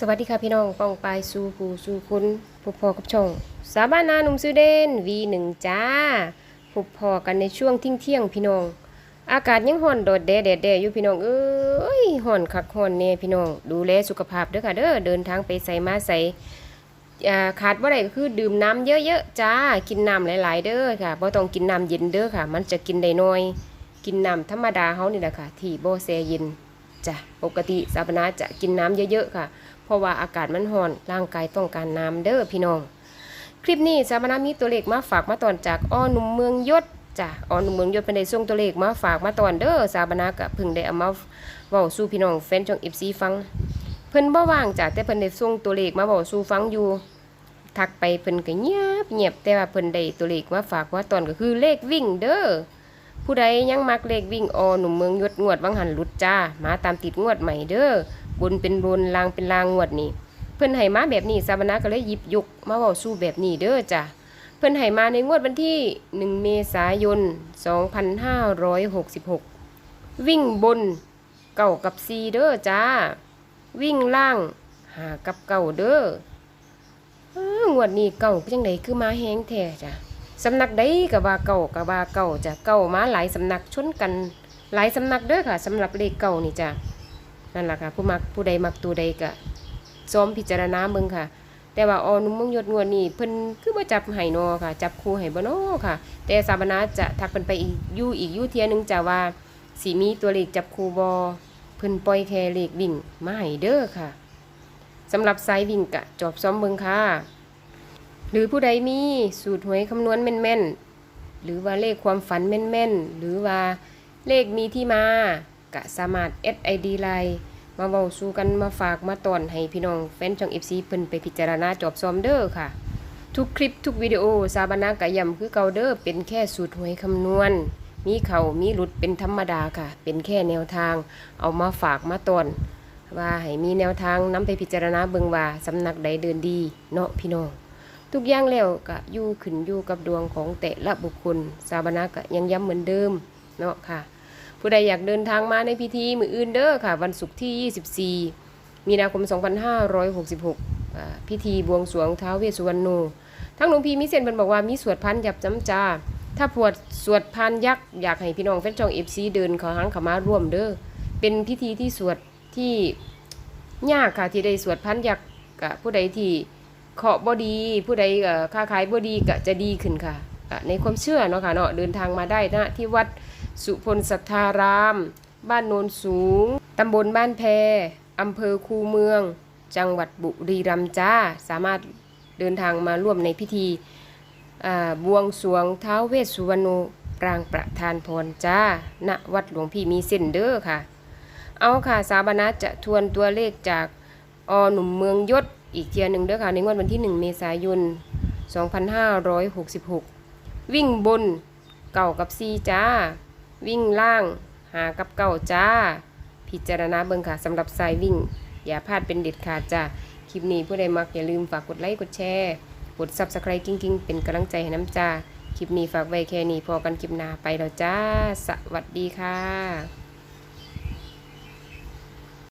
สวัสดีค่ะพี่น้องป้องปายสู่ผู้สู่คุณพบพอกับช่อง สาบานาหนุ่มซื้อเด่น V1 จ้าพบพอกันในช่วงทิ้งเที่ยงพี่น้อง อากาศยังห่อนโดดแดดแดดแดดอยู่พี่น้องเอ้ยห่อนคักห่อนแน่พี่น้อง ดูแลสุขภาพเด้อค่ะเด้อเดินทางไปใส่มาใส่ขาดบ่าได้ก็คือดื่มน้ำเยอะๆจ้ากินน้ำหลายๆ เด้อค่ะบ่ต้องกินน้ำเย็นเด้อค่ะ มันจะกินได้น้อย กินน้ำธรรมดาเฮานี่แหละค่ะ ที่บ่แช่เย็น จ้ะปกติสาบนาจะกินน้ำเยอะๆค่ะ เพราะว่าอากาศมันร้อนร่างกายต้องการน้ำเด้อพี่น้อง คลิปนี้สามนามีตัวเลขมาฝากมาตอนจากอ้อหนุ่มเมืองยศจ้ะอ้อหนุ่มเมืองยศเป็นได้ส่งตัวเลขมาฝากมาตอนเด้อสาบนากะเพิ่งได้เอามาเว้าสู่พี่น้องแฟนช่อง FC ฟัง เพิ่นบ่ว่างจ้ะแต่เพิ่นได้ส่งตัวเลขมาเว้าสู่ฟังอยู่ทักไปเพิ่นก็เงียบเงียบแต่ว่าเพิ่นได้ตัวเลขมาฝากมาตอนก็คือเลขวิ่งเด้อ ผู้ใดยังมักเลขวิ่งออหนุ่มเมืองยศงวดวังหันหลุดจ้า มาตามติดงวดใหม่เด้อบนเป็นบนลางเป็นลางงวดนี้เพิ่อนให้มาแบบนี้สาบนาก็เลยหยิบยกมาว้าสู่แบบนี้เด้อจ้ะเพิ่อนให้มาในงวดวันที่ 1 เมษายน 2566 วิ่งบนเก่ากับซีเด้อจ้า วิ่งล่างหากับเก่าเด้อองวดนี้เก่าจังไดคือมาแฮงแท้จ้ะ สำนักใดก็ว่าเก่าก็ว่าเก่าจะเก่ามาหลายสำนักชนกันหลายสำนักเด้อค่ะสำหรับเลขเก่านี่จ้ะนั่นแหละค่ะผู้มักผู้ใดมักตัวใดก็ซ้อมพิจารณาเบิ่งค่ะ แต่ว่าออนุ่มเมืองยศงวดนี่เพิ่นคือบ่จับไห้นอค่ะ จับคู่ให้บ่นอค่ะ แต่สาบนาจะทักเพิ่นไปอีกยู่อีกยู่เทียหนึงจะว่าสิมีตัวเลขจับคู่บ่เพิ่นปล่อยแค่เลขวิ่งมาให้เด้อค่ะสำหรับสายวิ่งกะจอบซ้อมเบิ่งค่ะ หรือผู้ใดมีสูตรหวยคำนวณแม่นๆ หรือว่าเลขความฝันแม่นๆ หรือว่าเลขมีที่มากะสามารถ SID ไลน์มาเว้าสู่กันมาฝากมาตอนให้พี่น้องแฟนช่อง FC เพิ่นไปพิจารณาจอบซ้อมเด้อค่ะ ทุกคลิปทุกวิดีโอสาบานากะยำคือเกาเด้อเป็นแค่สูตรหวยคำนวณ มีเขามีหลุดเป็นธรรมดาค่ะ เป็นแค่แนวทาง เอามาฝากมาตอนว่าให้มีแนวทางนำไปพิจารณาเบิงว่าสำนักใดเดินดี เนาะพี่น้อง ทุกอย่างแล้วก็อยู่ขึ้นอยู่กับดวงของแต่ละบุคคล สาบนากะยังย้ำเหมือนเดิมเนาะค่ะ ผู้ใดอยากเดินทางมาในพิธีมืออื่นเด้อค่ะ วันศุกร์ที่ 24 มีนาคม 2566 พิธีบวงสรวงท้าวเวสสุวรรณโนทั้งหลวงพี่มิเซนเพิ่นบอกว่ามีสวดพันยับจำจา ถ้าปวดสวดพันยักษ์อยากให้พี่น้องแฟนช่อง FC เดินขาหังขามาร่วมเด้อเป็นพิธีที่สวดที่ยากค่ะที่ได้สวดพันยักษ์กะผู้ใดที่ เคาะบ่ดี ผู้ใดค้าขายบ่ดีก็จะดีขึ้นค่ะ ในความเชื่อเนาะค่ะเนาะเดินทางมาได้นะที่วัดสุพลสัทธาราม บ้านโนนสูง ตำบลบ้านแพอำเภอคูเมือง จังหวัดบุรีรัมย์จ้า สามารถเดินทางมาร่วมในพิธีบวงสวงเท้าเวสสุวรรณปรางประธานพรจ้า ณ วัดหลวงพี่มีเส้นเด้อค่ะ เอาค่ะ สาบานะจะทวนตัวเลขจากอหนุ่มเมืองยศ อีกเทียหนึ่งเด้อค่ะในงวดวันที่ 1 เมษายน 2566 วิ่งบนเก่ากับซีจ้า วิ่งล่าง หากับเก่าจ้า พิจารณาเบิ่งค่ะสำหรับสายวิ่ง อย่าพลาดเป็นเด็ดขาดจ้าคลิปนี้ผู้ใดมักอย่าลืมฝากกดไลค์กดแชร์กด Subscribe กิ้งๆ เป็นกำลังใจให้น้ำจ้าคลิปนี้ฝากไว้แค่นี้พอกันคลิปหน้าไปแล้วจ้า สวัสดีค่ะ